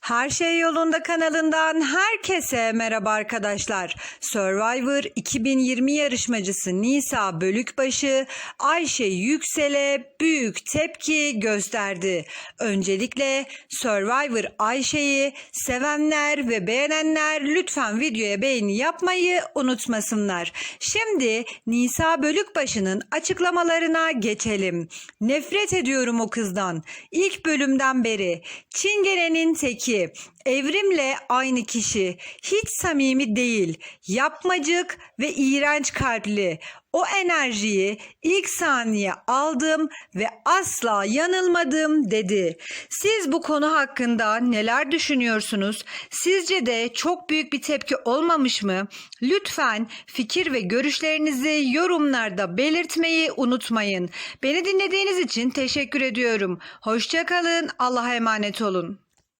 Her Şey Yolunda kanalından herkese merhaba arkadaşlar. Survivor 2020 yarışmacısı Nisa Bölükbaşı Ayşe Yüksel'e büyük tepki gösterdi. Öncelikle Survivor Ayşe'yi sevenler ve beğenenler lütfen videoya beğeni yapmayı unutmasınlar. Şimdi Nisa Bölükbaşı'nın açıklamalarına geçelim. Nefret ediyorum o kızdan. İlk bölümden beri. Çingene'nin teki. Evrimle aynı kişi. Hiç samimi değil. Yapmacık ve iğrenç kalpli. O enerjiyi ilk saniye aldım ve asla yanılmadım dedi. Siz bu konu hakkında neler düşünüyorsunuz? Sizce de çok büyük bir tepki olmamış mı? Lütfen fikir ve görüşlerinizi yorumlarda belirtmeyi unutmayın. Beni dinlediğiniz için teşekkür ediyorum. Hoşçakalın. Allah'a emanet olun.